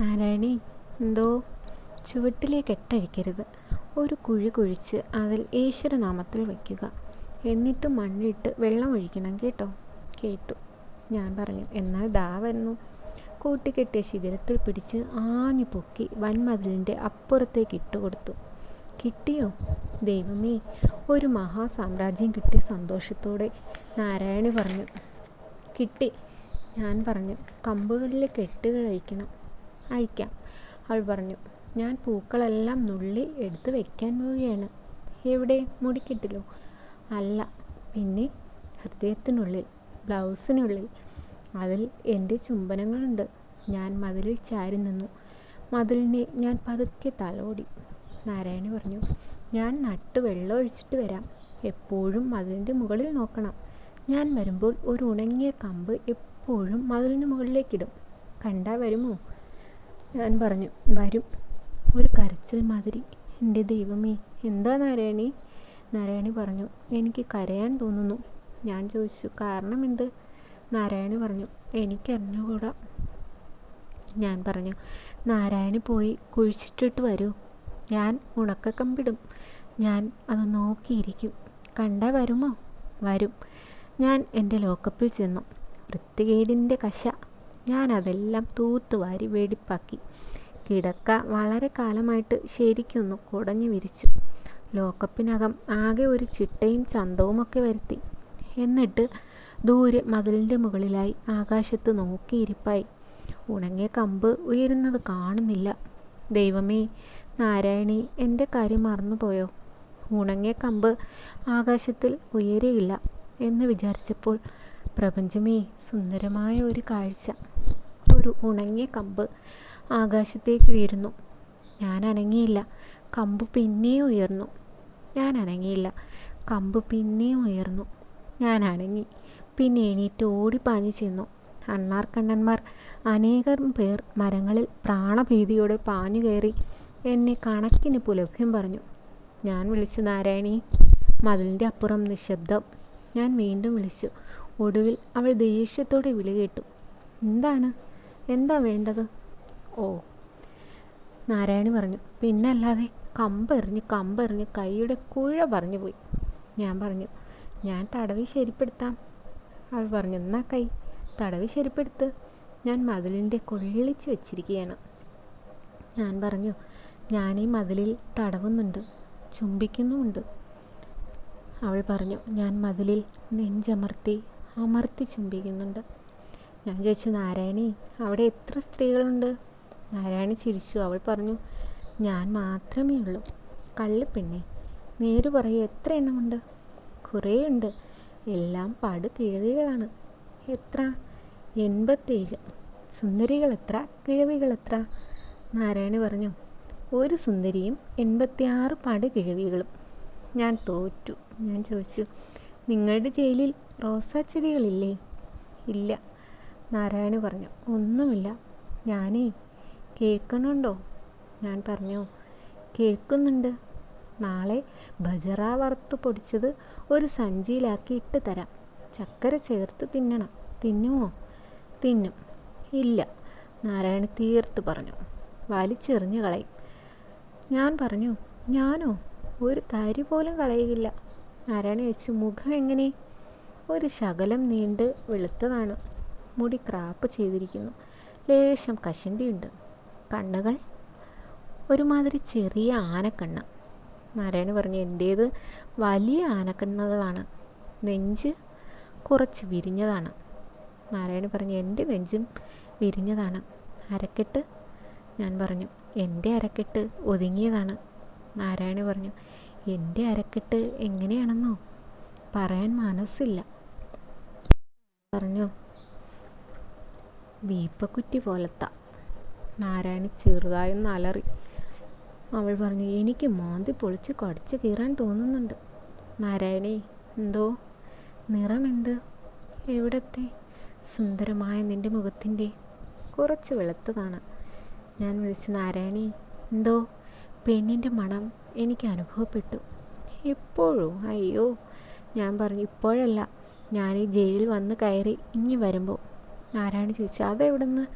നാരായണി എന്തോ ചുവട്ടിലേക്ക് എട്ടഴിക്കരുത് ഒരു കുഴി കുഴിച്ച് അതിൽ ഈശ്വരനാമത്തിൽ വയ്ക്കുക. എന്നിട്ട് മണ്ണിട്ട് വെള്ളം ഒഴിക്കണം കേട്ടോ. കേട്ടു. ഞാൻ പറഞ്ഞു എന്നാൽ ദാ വരുന്നു കൂട്ടിക്കെട്ടിയ ശിഖരത്തിൽ പിടിച്ച് ആഞ്ഞു പൊക്കി വൻമതിലിന്റെ അപ്പുറത്തേക്ക് ഇട്ടുകൊടുത്തു കിട്ടിയോ? ദൈവമേ ഒരു മഹാസാമ്രാജ്യം കിട്ടിയ സന്തോഷത്തോടെ നാരായണി പറഞ്ഞു. കിട്ടി ഞാൻ പറഞ്ഞു. കമ്പുകളിലെ കെട്ടുകൾ അഴിക്കണം. അഴിക്കാം അവൾ പറഞ്ഞു ഞാൻ പൂക്കളെല്ലാം നുള്ളി എടുത്ത് വെക്കാൻ പോവുകയാണ്. എവിടെ? മുടിക്കിട്ടില്ലോ അല്ല പിന്നെ ഹൃദയത്തിനുള്ളിൽ ബ്ലൗസിനുള്ളിൽ. അതിൽ എന്റെ ചുംബനങ്ങളുണ്ട്. ഞാൻ മതിലിൽ ചാരി നിന്നു. മതിലിനെ ഞാൻ പതുക്കെ തലോടി. നാരായണ പറഞ്ഞു ഞാൻ നട്ട് വെള്ളം ഒഴിച്ചിട്ട് വരാം. എപ്പോഴും മതിലിന്റെ മുകളിൽ നോക്കണം. ഞാൻ വരുമ്പോൾ ഒരു ഉണങ്ങിയ കമ്പ് എപ്പോഴും മതിലിന് മുകളിലേക്കിടും കണ്ടാൽ വരുമോ? ഞാൻ പറഞ്ഞു വരും. ഒരു കരച്ചിൽ മാതിരി. എന്റെ ദൈവമേ എന്താ നാരായണി? നാരായണി പറഞ്ഞു എനിക്ക് കരയാൻ തോന്നുന്നു. ഞാൻ ചോദിച്ചു കാരണം എന്ത്? നാരായണി പറഞ്ഞു എനിക്കറിഞ്ഞുകൂടാ ഞാൻ പറഞ്ഞു നാരായണി പോയി കുഴിച്ചിട്ടിട്ട് വരൂ. ഞാൻ ഉണക്കക്കമ്പിടും. ഞാൻ അത് നോക്കിയിരിക്കും. കണ്ടാൽ വരുമോ? വരും. ഞാൻ എന്റെ ലോക്കപ്പിൽ ചെന്നു. വൃത്തികേടിന്റെ കശ. ഞാൻ അതെല്ലാം തൂത്തുവാരി വെടിപ്പാക്കി. കിടക്ക വളരെ കാലമായിട്ട് ശരിക്കൊന്ന് കുടഞ്ഞു വിരിച്ചു. ലോക്കപ്പിനകം ആകെ ഒരു ചിട്ടയും ചന്തവുമൊക്കെ വരുത്തി. എന്നിട്ട് ദൂരെ മതിലിന്റെ മുകളിലായി ആകാശത്ത് നോക്കിയിരിപ്പായി ഉണങ്ങിയ കമ്പ് ഉയരുന്നത് കാണുന്നില്ല. ദൈവമേ നാരായണി എന്റെ കാര്യം മറന്നുപോയോ? ഉണങ്ങിയ കമ്പ് ആകാശത്തിൽ ഉയരുകയില്ല എന്ന് വിചാരിച്ചപ്പോൾ പ്രപഞ്ചമേ സുന്ദരമായ ഒരു കാഴ്ച. ഒരു ഉണങ്ങിയ കമ്പ് ആകാശത്തേക്ക് ഉയരുന്നു. ഞാൻ അനങ്ങിയില്ല. കമ്പ് പിന്നെയും ഉയർന്നു. ഞാൻ അനങ്ങിയില്ല. കമ്പ് പിന്നെയും ഉയർന്നു. ഞാൻ അനങ്ങി. പിന്നെ എണീറ്റ് പാഞ്ഞു ചെന്നു. അണ്ണാർക്കണ്ണന്മാർ അനേകം പേർ മരങ്ങളിൽ പ്രാണഭീതിയോടെ പാഞ്ഞു കയറി എന്നെ കണക്കിന് പുലഭ്യം പറഞ്ഞു. ഞാൻ വിളിച്ചു നാരായണി മതിലിന്റെ അപ്പുറം നിശബ്ദം. ഞാൻ വീണ്ടും വിളിച്ചു. ഒടുവിൽ അവൾ ദേഷ്യത്തോടെ വിളി കേട്ടു. എന്താണ്? എന്താ വേണ്ടത്? ഓ നാരായണി പറഞ്ഞു. പിന്നല്ലാതെ കമ്പെറിഞ്ഞ് കമ്പെറിഞ്ഞ് കൈയുടെ കുഴ പറഞ്ഞു പോയി. ഞാൻ പറഞ്ഞു ഞാൻ തടവി ശരിപ്പെടുത്താം. അവൾ പറഞ്ഞു എന്നാ കൈ തടവി ശരിപ്പെടുത്ത്. ഞാൻ മതിലിന്റെ കൊള്ളിച്ച് വെച്ചിരിക്കുകയാണ്. ഞാൻ പറഞ്ഞു ഞാൻ ഈ മതിലിൽ തടവുന്നുണ്ട് ചുംബിക്കുന്നുമുണ്ട്. അവൾ പറഞ്ഞു ഞാൻ മതിലിൽ നെഞ്ചമർത്തി അമർത്തി ചുംബിക്കുന്നുണ്ട്. ഞാൻ ചോദിച്ചു നാരായണി അവിടെ എത്ര സ്ത്രീകളുണ്ട്? നാരായണി ചിരിച്ചു. അവൾ പറഞ്ഞു ഞാൻ മാത്രമേ ഉള്ളൂ. കള്ളിപ്പെണ്ണെ നേര് പറയൂ എത്ര എണ്ണമുണ്ട്? കുറേ ഉണ്ട്. എല്ലാം പാട് കിഴവികളാണ് എത്ര? എൺപത്തേഴ്. സുന്ദരികൾ എത്ര കിഴവികൾ എത്ര നാരായണി പറഞ്ഞു ഒരു സുന്ദരിയും എൺപത്തിയാറ് പാട് കിഴവികളും ഞാൻ തോറ്റു. ഞാൻ ചോദിച്ചു നിങ്ങളുടെ ജയിലിൽ റോസാ ചെടികളില്ലേ ഇല്ല. നാരായണി പറഞ്ഞു ഒന്നുമില്ല. ഞാനേ കേൾക്കണുണ്ടോ? ഞാൻ പറഞ്ഞു കേൾക്കുന്നുണ്ട്. നാളെ ബജറ വറുത്ത് പൊടിച്ചത് ഒരു സഞ്ചിയിലാക്കി ഇട്ട് തരാം. ചക്കര ചേർത്ത് തിന്നണം. തിന്നുമോ? തിന്നും. ഇല്ല നാരായണ തീർത്ത് പറഞ്ഞു. വലിച്ചെറിഞ്ഞ് കളയും. ഞാൻ പറഞ്ഞു ഞാനോ? ഒരു തരി പോലും കളയുകയില്ല. നാരായണ ചോദിച്ചു മുഖം എങ്ങനെ? ഒരു ശകലം നീണ്ട് വെളുത്തതാണ്. മുടി ക്രാപ്പ് ചെയ്തിരിക്കുന്നു. ലേശം കശണ്ടിയുണ്ട്. കണ്ണുകൾ? ഒരുമാതിരി ചെറിയ ആനക്കണ്ണ്. നാരായണി പറഞ്ഞു എന്റേത് വലിയ ആനക്കണ്ണുകളാണ്. നെഞ്ച് കുറച്ച് വിരിഞ്ഞതാണ്. നാരായണി പറഞ്ഞു എന്റെ നെഞ്ചും വിരിഞ്ഞതാണ്. അരക്കെട്ട്? ഞാൻ പറഞ്ഞു എന്റെ അരക്കെട്ട് ഒതുങ്ങിയതാണ്. നാരായണി പറഞ്ഞു എന്റെ അരക്കെട്ട് എങ്ങനെയാണെന്നോ? പറയാൻ മനസ്സില്ല. പറഞ്ഞു വീപ്പക്കുറ്റി പോലത്ത. നാരായണി ചെറുതായൊന്ന് അലറി അവൾ പറഞ്ഞു എനിക്ക് മാന്തി പൊളിച്ച് കടിച്ച് കീറാൻ തോന്നുന്നുണ്ട്. നാരായണി എന്തോ? നിറമെന്ത് എവിടത്തെ? സുന്ദരമായ നിന്റെ മുഖത്തിന്റെ കുറച്ച് വെളുത്തതാണ് ഞാൻ വിളിച്ച് നാരായണി എന്തോ? പെണ്ണിന്റെ മണം എനിക്ക് അനുഭവപ്പെട്ടു. എപ്പോഴും? അയ്യോ. ഞാൻ പറഞ്ഞു ഇപ്പോഴല്ല. ഞാൻ ഈ ജയിലിൽ വന്ന് കയറി ഇനി വരുമ്പോൾ നാരായണി ചോദിച്ചു? അതെവിടുന്ന്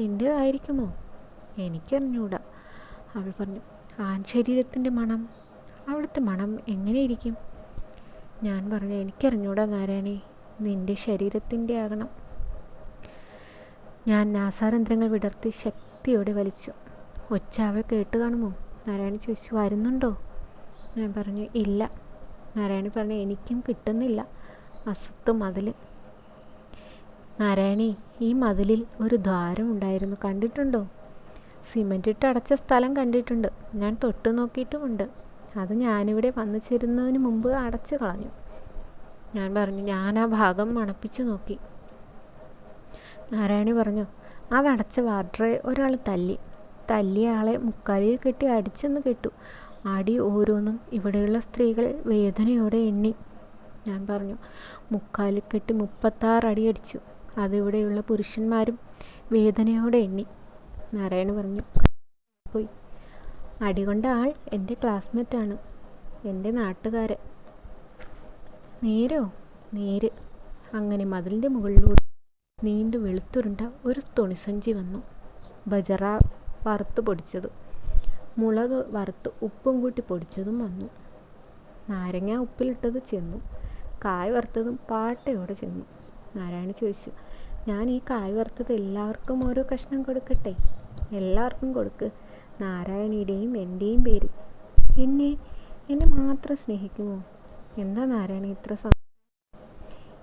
എന്റെ ആയിരിക്കുമോ? എനിക്കറിഞ്ഞൂടാ. അവൾ പറഞ്ഞു ആൺ ശരീരത്തിന്റെ മണം. അവിടുത്തെ മണം എങ്ങനെയിരിക്കും? ഞാൻ പറഞ്ഞു എനിക്കറിഞ്ഞൂടാ നാരായണി. നിന്റെ ശരീരത്തിന്റെ ആകണം. ഞാൻ നാസാരന്ധ്രങ്ങൾ വിടർത്തി ശക്തിയോടെ വലിച്ചു. ഒച്ച അവൾ കേട്ട് കാണുമോ? നാരായണി ചോദിച്ചു വരുന്നുണ്ടോ? ഞാൻ പറഞ്ഞു ഇല്ല. നാരായണി പറഞ്ഞു എനിക്കും കിട്ടുന്നില്ല. അസത്തും മതിൽ നാരായണി ഈ മതിലിൽ ഒരു ദ്വാരം ഉണ്ടായിരുന്നു. കണ്ടിട്ടുണ്ടോ? സിമന്റ് ഇട്ട് അടച്ച സ്ഥലം കണ്ടിട്ടുണ്ട്. ഞാൻ തൊട്ട് നോക്കിയിട്ടുമുണ്ട്. അത് ഞാനിവിടെ വന്നു ചേരുന്നതിന് മുമ്പ് അടച്ചു കളഞ്ഞു. ഞാൻ പറഞ്ഞു ഞാൻ ആ ഭാഗം മണപ്പിച്ചു നോക്കി. നാരായണി പറഞ്ഞു അതടച്ച വാർഡറെ ഒരാൾ തല്ലി. തല്ലിയ ആളെ മുക്കാലിൽ കെട്ടി അടിച്ചെന്ന് കെട്ടു. അടി ഓരോന്നും ഇവിടെയുള്ള സ്ത്രീകൾ വേദനയോടെ എണ്ണി. ഞാൻ പറഞ്ഞു മുക്കാലിൽ കെട്ടി മുപ്പത്താറ് അടി അടിച്ചു. അതിവിടെയുള്ള പുരുഷന്മാരും വേദനയോടെ എണ്ണി. നാരായണ പറഞ്ഞു പോയി. അടികൊണ്ട ആൾ എന്റെ ക്ലാസ്മേറ്റാണ് എന്റെ നാട്ടുകാരൻ. നേരോ? നേര്. അങ്ങനെ മതിലിന്റെ മുകളിലൂടെ നീണ്ടു വെളുത്തുരുണ്ട ഒരു തുണിസഞ്ചി വന്നു. ബജറ വറുത്ത് പൊടിച്ചത് മുളക് വറുത്ത് ഉപ്പും കൂട്ടി പൊടിച്ചതും വന്നു. നാരങ്ങ ഉപ്പിലിട്ടത് ചെന്നു. കായ് വറുത്തതും പാട്ടയോടെ ചെന്നു. നാരായണി ചോദിച്ചു. ഞാൻ ഈ കായ് വറുത്തത് എല്ലാവർക്കും ഓരോ കഷ്ണം കൊടുക്കട്ടെ? എല്ലാവർക്കും കൊടുക്ക്. നാരായണിയുടെയും എന്റെയും പേര്. എന്നെ എന്നെ മാത്രം സ്നേഹിക്കുമോ? എന്താ നാരായണി ഇത്ര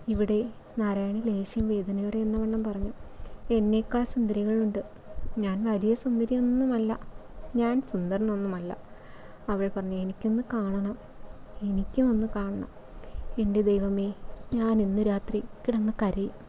ഇവിടെ നാരായണി ലേശം വേദനയോടെ എന്നവണ്ണം പറഞ്ഞു. എന്നേക്കാൾ സുന്ദരികളുണ്ട്. ഞാൻ വലിയ സുന്ദരിയൊന്നുമല്ല. ഞാൻ സുന്ദരനൊന്നുമല്ല. അവൾ പറഞ്ഞു എനിക്കൊന്ന് കാണണം. എനിക്കും ഒന്ന് കാണണം. എന്റെ ദൈവമേ ഞാൻ ഇന്ന് രാത്രി കിടന്ന് കരയും.